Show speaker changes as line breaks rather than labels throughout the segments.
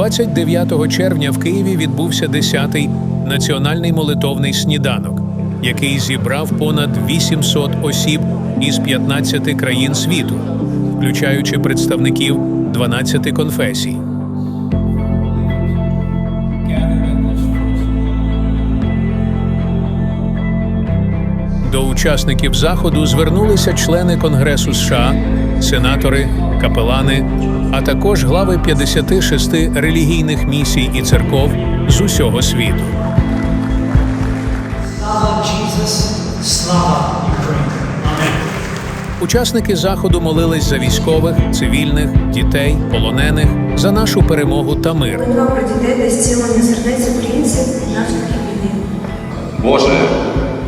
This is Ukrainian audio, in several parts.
29 червня в Києві відбувся 10-й національний молитовний сніданок, який зібрав понад 800 осіб із 15 країн світу, включаючи представників 12 конфесій. До учасників заходу звернулися члени Конгресу США, сенатори, капелани, а також глави 56 релігійних місій і церков з усього світу.
Слава слава
Учасники заходу молились за військових, цивільних, дітей, полонених, за нашу перемогу та мир.
Про дітей та зцілення сердець українців наслідків війни.
Боже,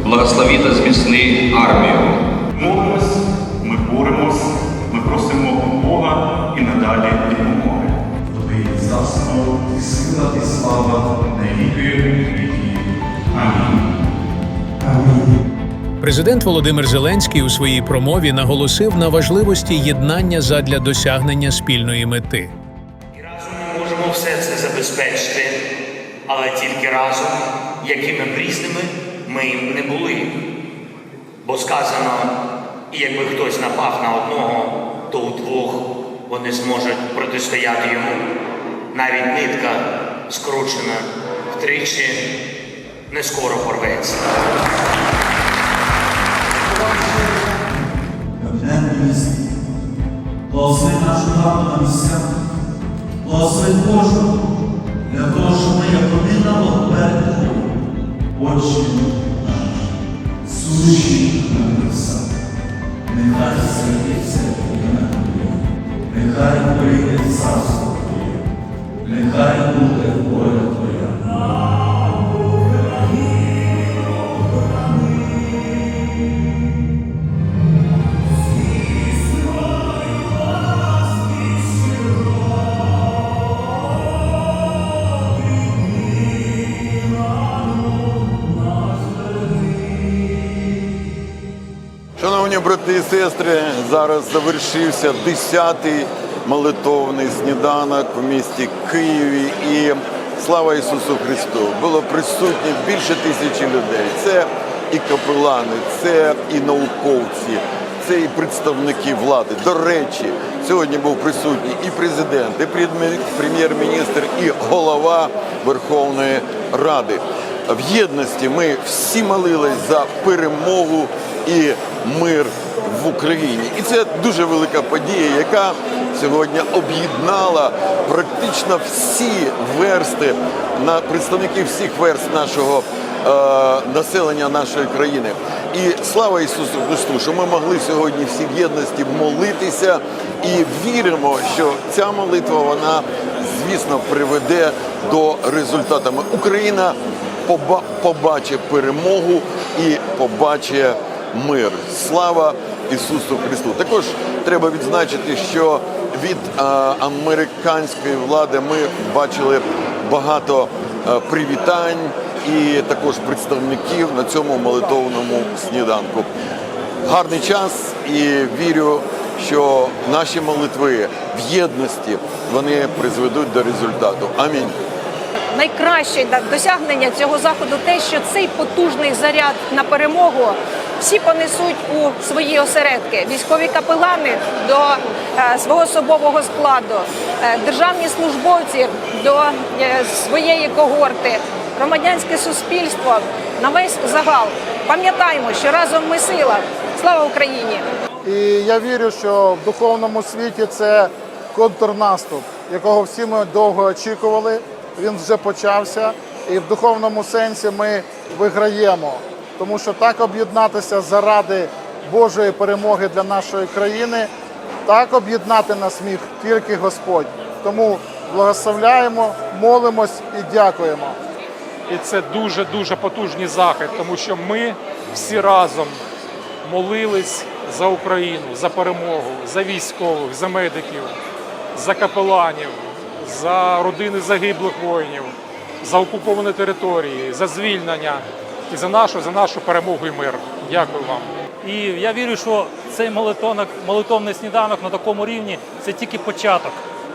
благослови та зміцни армію.
Бога і надалі допомоги.
Тобі заснов і сила і слава на віки віків. Амінь.
Президент Володимир Зеленський у своїй промові наголосив на важливості єднання задля досягнення спільної мети.
І разом ми можемо все це забезпечити, але тільки разом, якими б різними ми не були. Бо сказано, і якби хтось напав на одного, то вони зможуть протистояти йому. Навіть нитка, скручена втричі, не скоро порветься.
Благослови нашу владу на місцях. Благослови кожного для того, щоб ми як родина благопередили очі наші, суші на небеса. Нехай святиться ім'я нехай прийде царство Твоє, нехай буде воля
брати і сестри, зараз завершився 10-й молитовний сніданок в місті Києві. І слава Ісусу Христу! Було присутні більше тисячі людей. Це і капелани, це і науковці, це і представники влади. До речі, сьогодні був присутній і президент, і прем'єр-міністр, і голова Верховної Ради. В єдності ми всі молились за перемогу і мир в Україні. І це дуже велика подія, яка сьогодні об'єднала практично всі версти на представників всіх верст нашого е, населення нашої країни. І слава Ісусу Христу, що ми могли сьогодні всі в єдності молитися і віримо, що ця молитва вона звісно приведе до результату. Україна побачить перемогу і побачить мир. Слава Ісусу Христу! Також треба відзначити, що від американської влади ми бачили багато е, привітань і також представників на цьому молитовному сніданку. Гарний час і вірю, що наші молитви в єдності вони призведуть до результату. Амінь.
найкраще досягнення цього заходу те, що цей потужний заряд на перемогу всі понесуть у свої осередки. Військові капелани до е, свого особового складу, е, державні службовці до е, своєї когорти, громадянське суспільство на весь загал. Пам'ятаємо, що разом ми сила. Слава Україні!
І я вірю, що в духовному світі це контрнаступ, якого всі ми довго очікували. Він вже почався, і в духовному сенсі ми виграємо, тому що так об'єднатися заради Божої перемоги для нашої країни, так об'єднати нас міг тільки Господь. Тому благословляємо, молимось і дякуємо.
І це дуже дуже потужний захід, тому що ми всі разом молились за Україну, за перемогу, за військових, за медиків, за капеланів, за родини загиблих воїнів, за окуповані території, за звільнення і за нашу, за нашу перемогу і мир. Дякую вам.
І я вірю, що цей молитовник, молитовний сніданок на такому рівні це тільки початок.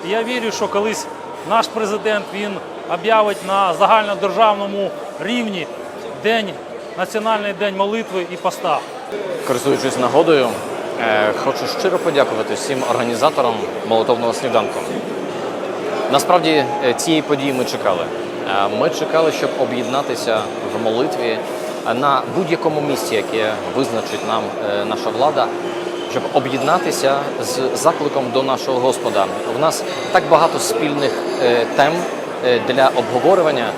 І я вірю, що колись наш президент він об'явить на загальнодержавному рівні день, національний день молитви і поста.
Користуючись нагодою, е, хочу щиро подякувати всім організаторам молотовного сніданку. Насправді е, цієї події ми чекали. Е, Ми чекали, щоб об'єднатися в молитві на будь-якому місці, яке визначить нам е, наша влада, щоб об'єднатися з закликом до нашого Господа. У нас так багато спільних е, тем для обговорювання,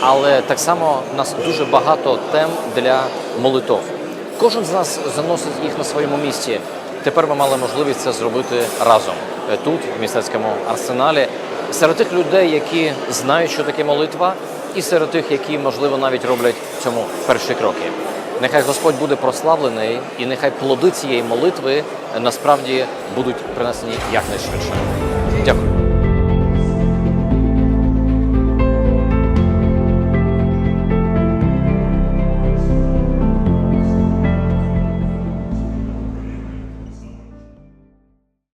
але так само в нас дуже багато тем для молитов. Кожен з нас заносить їх на своєму місці. Тепер ми мали можливість це зробити разом тут, в мистецькому арсеналі, серед тих людей, які знають, що таке молитва, і серед тих, які можливо навіть роблять в цьому перші кроки. Нехай Господь буде прославлений, і нехай плоди цієї молитви насправді будуть принесені якнайшвидше. Дякую.